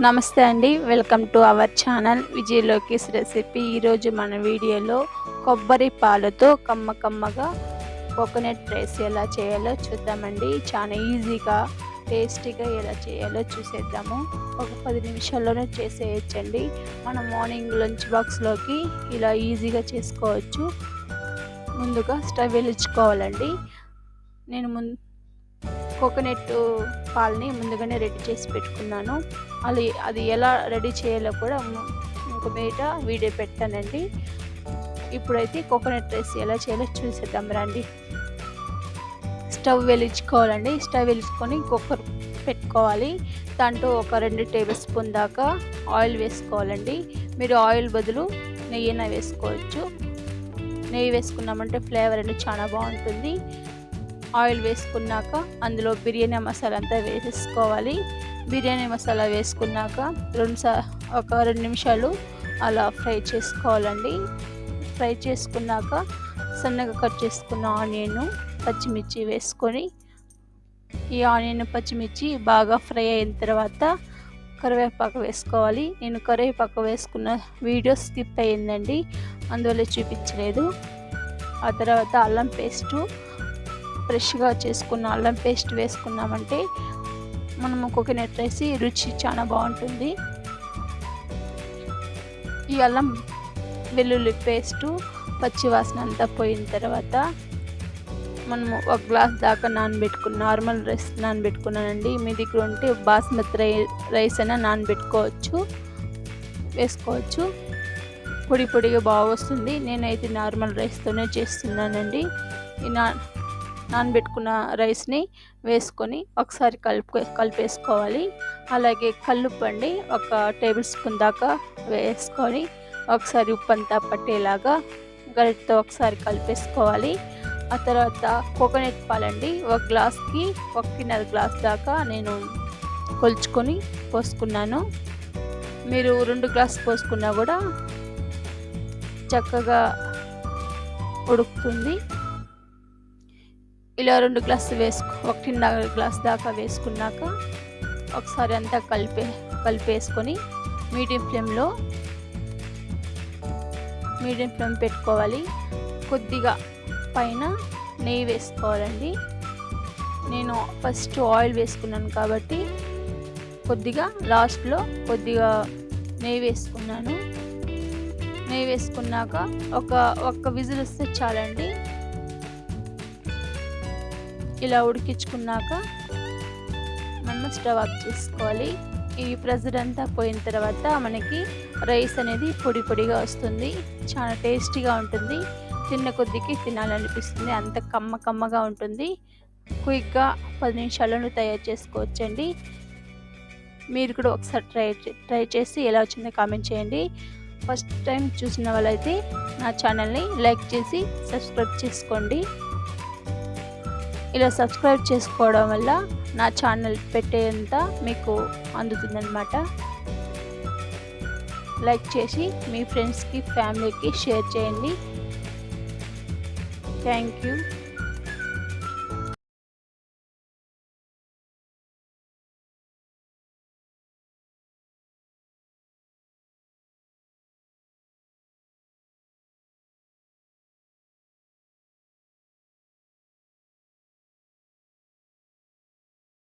నమస్తే అండి welcome to our channel Vijay Lokesh recipe. ఈరోజు మన వీడియోలో కొబ్బరి పాలతో కమ్మ కమ్మగా కోకోనట్ రైస్ ఎలా చేయాలో చూద్దామండి. చాలా ఈజీగా టేస్టీగా ఎలా చేయాలో చూసేద్దాము. ఒక పది నిమిషాల్లోనే చేసేయచ్చండి. మనం మార్నింగ్ లంచ్ బాక్స్లోకి ఇలా ఈజీగా చేసుకోవచ్చు. ముందుగా స్టవ్ వెలిగించుకోవాలండి నేను ముందు కోకోనట్ పాలని ముందుగానే రెడీ చేసి పెట్టుకున్నాను. అది అది ఎలా రెడీ చేయాలో కూడా ఇంకో మీద వీడియో పెట్టానండి. ఇప్పుడైతే కోకోనట్ రైస్ ఎలా చేయాలో చూసేద్దాం రండి. స్టవ్ వెలిగించుకోవాలండి. స్టవ్ వెలుచుకొని కుక్కర్ పెట్టుకోవాలి. దాంట్లో ఒక రెండు టేబుల్ స్పూన్ దాకా ఆయిల్ వేసుకోవాలండి. మీరు ఆయిల్ బదులు నెయ్యిన వేసుకోవచ్చు. నెయ్యి వేసుకున్నామంటే ఫ్లేవర్ అనేది చాలా బాగుంటుంది. ఆయిల్ వేసుకున్నాక అందులో బిర్యానీ మసాలా అంతా వేసేసుకోవాలి. బిర్యానీ మసాలా వేసుకున్నాక రెండు సా ఒక రెండు నిమిషాలు అలా ఫ్రై చేసుకోవాలండి. ఫ్రై చేసుకున్నాక సన్నగా కట్ చేసుకున్న ఆనియన్ పచ్చిమిర్చి వేసుకొని ఈ ఆనియన్ పచ్చిమిర్చి బాగా ఫ్రై అయిన తర్వాత కరివేపాకు వేసుకోవాలి. నేను కరివేపాకు వేసుకున్న వీడియో స్కిప్ అయ్యిందండి. అందువల్ల చూపించలేదు. ఆ తర్వాత అల్లం పేస్టు ఫ్రెష్గా చేసుకున్న అల్లం పేస్ట్ వేసుకున్నామంటే మనము కోకోనట్ రైస్ రుచి చాలా బాగుంటుంది. ఈ అల్లం వెల్లుల్లి పేస్టు పచ్చివాసన అంతా పోయిన తర్వాత మనము ఒక గ్లాస్ దాకా నానబెట్టుకున్న నార్మల్ రైస్ నానబెట్టుకున్నానండి. మీ దగ్గర ఉంటే బాస్మతి రై రైస్ అయినా నానబెట్టుకోవచ్చు వేసుకోవచ్చు. పొడి పొడిగా బాగా వస్తుంది. నేనైతే నార్మల్ రైస్తోనే చేస్తున్నానండి. ఈ నా నానబెట్టుకున్న రైస్ని వేసుకొని ఒకసారి కలుపు కలిపేసుకోవాలి. అలాగే కల్లుప్పండి ఒక టేబుల్ స్పూన్ దాకా వేసుకొని ఒకసారి ఉప్పు అంతా పట్టేలాగా గరిటతో ఒకసారి కలిపేసుకోవాలి. ఆ తర్వాత కోకోనట్ పాలండి ఒక గ్లాస్కి ఒకటిన్నర గ్లాస్ దాకా నేను కొలుచుకొని పోసుకున్నాను. మీరు రెండు గ్లాస్ పోసుకున్నా కూడా చక్కగా ఉడుకుతుంది. ఇలా రెండు గ్లాసులు వేసుకు ఒకటిన్నర గ్లాస్ దాకా వేసుకున్నాక ఒకసారి అంతా కలిపే కలిపేసుకొని మీడియం ఫ్లేమ్లో మీడియం ఫ్లేమ్ పెట్టుకోవాలి. కొద్దిగా పైన నెయ్యి వేసుకోవాలండి. నేను ఫస్ట్ ఆయిల్ వేసుకున్నాను కాబట్టి కొద్దిగా లాస్ట్లో కొద్దిగా నెయ్యి వేసుకున్నాను. నెయ్యి వేసుకున్నాక ఒక ఒక్క విజిల్ వస్తే చాలండి. ఇలా ఉడికించుకున్నాక మనం స్టవ్ ఆఫ్ చేసుకోవాలి. ఈ ప్రెజర్ అంతా పోయిన తర్వాత మనకి రైస్ అనేది పొడి పొడిగా వస్తుంది. చాలా టేస్టీగా ఉంటుంది. తిన్న కొద్దికి తినాలనిపిస్తుంది. అంత కమ్మ కమ్మగా ఉంటుంది. క్విక్గా పది నిమిషాలను తయారు చేసుకోవచ్చండి. మీరు కూడా ఒకసారి ట్రై ట్రై చేసి ఎలా వచ్చిందో కామెంట్ చేయండి. ఫస్ట్ టైం చూసిన వాళ్ళైతే నా ఛానల్ని లైక్ చేసి సబ్స్క్రైబ్ చేసుకోండి. ఇలా సబ్స్క్రైబ్ చేసుకోవడం వల్ల నా ఛానల్ పెట్టేంత మీకు అందుతుందన్నమాట. లైక్ చేసి మీ ఫ్రెండ్స్కి ఫ్యామిలీకి షేర్ చేయండి. Thank you.